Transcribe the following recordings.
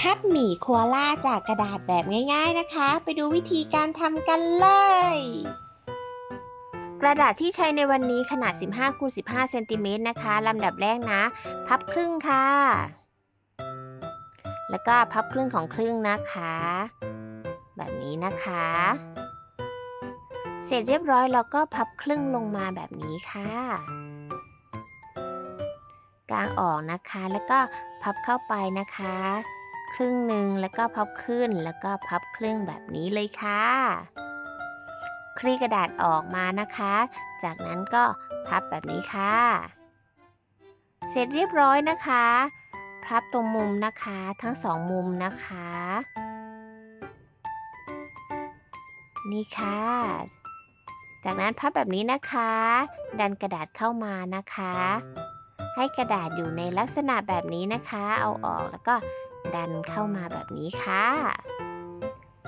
พับหมี่โคัวล่าจากกระดาษแบบง่าย ๆนะคะ ไปดูวิธีการทำกันเลย กระดาษที่ใช้ในวันนี้ขนาด 15คูณ15เซนติเมตรนะคะลำดับแรกนะ พับครึ่งค่ะ แล้วก็พับครึ่งของครึ่งนะคะ แบบนี้นะคะ เสร็จเรียบร้อยเราก็พับครึ่งลงมาแบบนี้ค่ะกลางออกนะคะแล้วก็พับเข้าไปนะคะ ครึ่งหนึ่งแล้วก็พับขึ้นแล้วก็พับครึ่งแบบนี้เลยค่ะ คลี่กระดาษออกมานะคะ จากนั้นก็พับแบบนี้ค่ะ เสร็จเรียบร้อยนะคะ พับตรงมุมนะคะทั้งสองมุมนะคะ นี่ค่ะ จากนั้นพับแบบนี้นะคะ ดันกระดาษเข้ามานะคะให้กระดาษอยู่ในลักษณะแบบนี้นะคะ เอาออกแล้วก็ ดันเข้ามาแบบนี้ค่ะ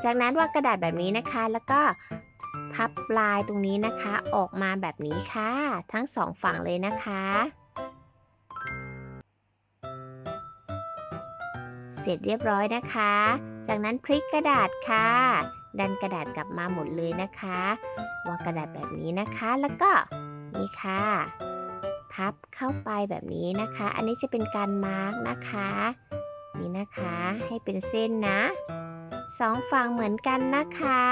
จากนั้นวางกระดาษแบบนี้นะคะ แล้วก็พับลายตรงนี้นะคะ ออกมาแบบนี้ค่ะ ทั้งสองฝั่งเลยนะคะ เสร็จเรียบร้อยนะคะ จากนั้นพลิกกระดาษค่ะ ดันกระดาษกลับมาหมดเลยนะคะวางกระดาษแบบนี้นะคะแล้วก็นี่ค่ะ พับเข้าไปแบบนี้นะคะ อันนี้จะเป็นการมาร์กนะคะ นี่นะคะ ให้เป็นเส้นนะสองฝั่งเหมือนกันนะคะ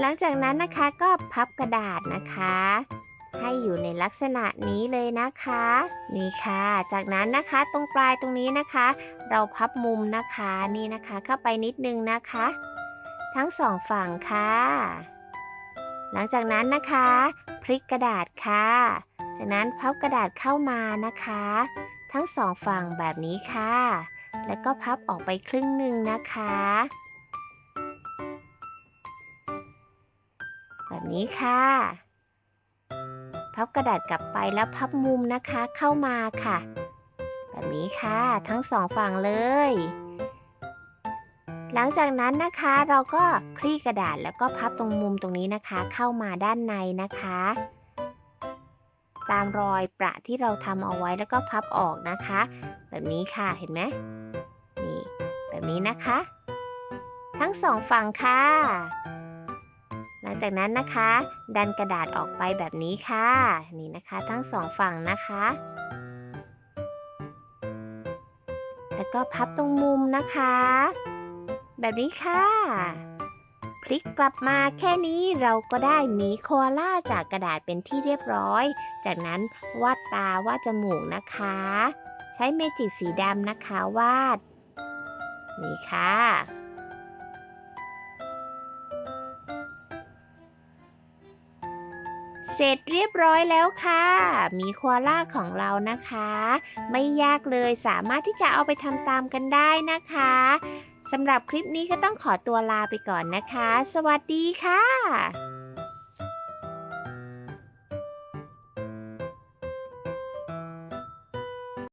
หลังจากนั้นนะคะก็พับกระดาษนะคะ ให้อยู่ในลักษณะนี้เลยนะคะ นี่ค่ะ จากนั้นนะคะตรงปลายตรงนี้นะคะ เราพับมุมนะคะนี่นะคะ เข้าไปนิดนึงนะคะ ทั้งสองฝั่งค่ะ หลังจากนั้นนะคะพลิกกระดาษค่ะ จากนั้นพับกระดาษเข้ามานะคะ ทั้งสองฝั่งแบบนี้ค่ะ แล้วก็พับออกไปครึ่งหนึ่งนะคะ แบบนี้ค่ะ พับกระดาษกลับไปแล้วพับมุมนะคะเข้ามาค่ะ แบบนี้ค่ะทั้งสองฝั่งเลย หลังจากนั้นนะคะเราก็คลี่กระดาษแล้วก็พับตรงมุมตรงนี้นะคะ เข้ามาด้านในนะคะ ตามรอยประที่เราทำเอาไว้แล้วก็พับออกนะคะ แบบนี้ค่ะเห็นไหม แบบนี้นะคะ ทั้งสองฝั่งค่ะ หลังจากนั้นนะคะ ดันกระดาษออกไปแบบนี้ค่ะ นี่นะคะทั้งสองฝั่งนะคะ แล้วก็พับตรงมุมนะคะ แบบนี้ค่ะพลิกกลับมาแค่นี้เราก็ได้หมีโคอาล่าจากกระดาษเป็นที่เรียบร้อย จากนั้นวาดตาวาดจมูกนะคะ ใช้เมจิกสีดำนะคะวาด นี่ค่ะเสร็จเรียบร้อยแล้วค่ะ มีคอาล่าของเรานะคะ ไม่ยากเลยสามารถที่จะเอาไปทำตามกันได้นะคะสำหรับคลิปนี้ก็ต้องขอตัวลาไปก่อนนะคะ สวัสดีค่ะ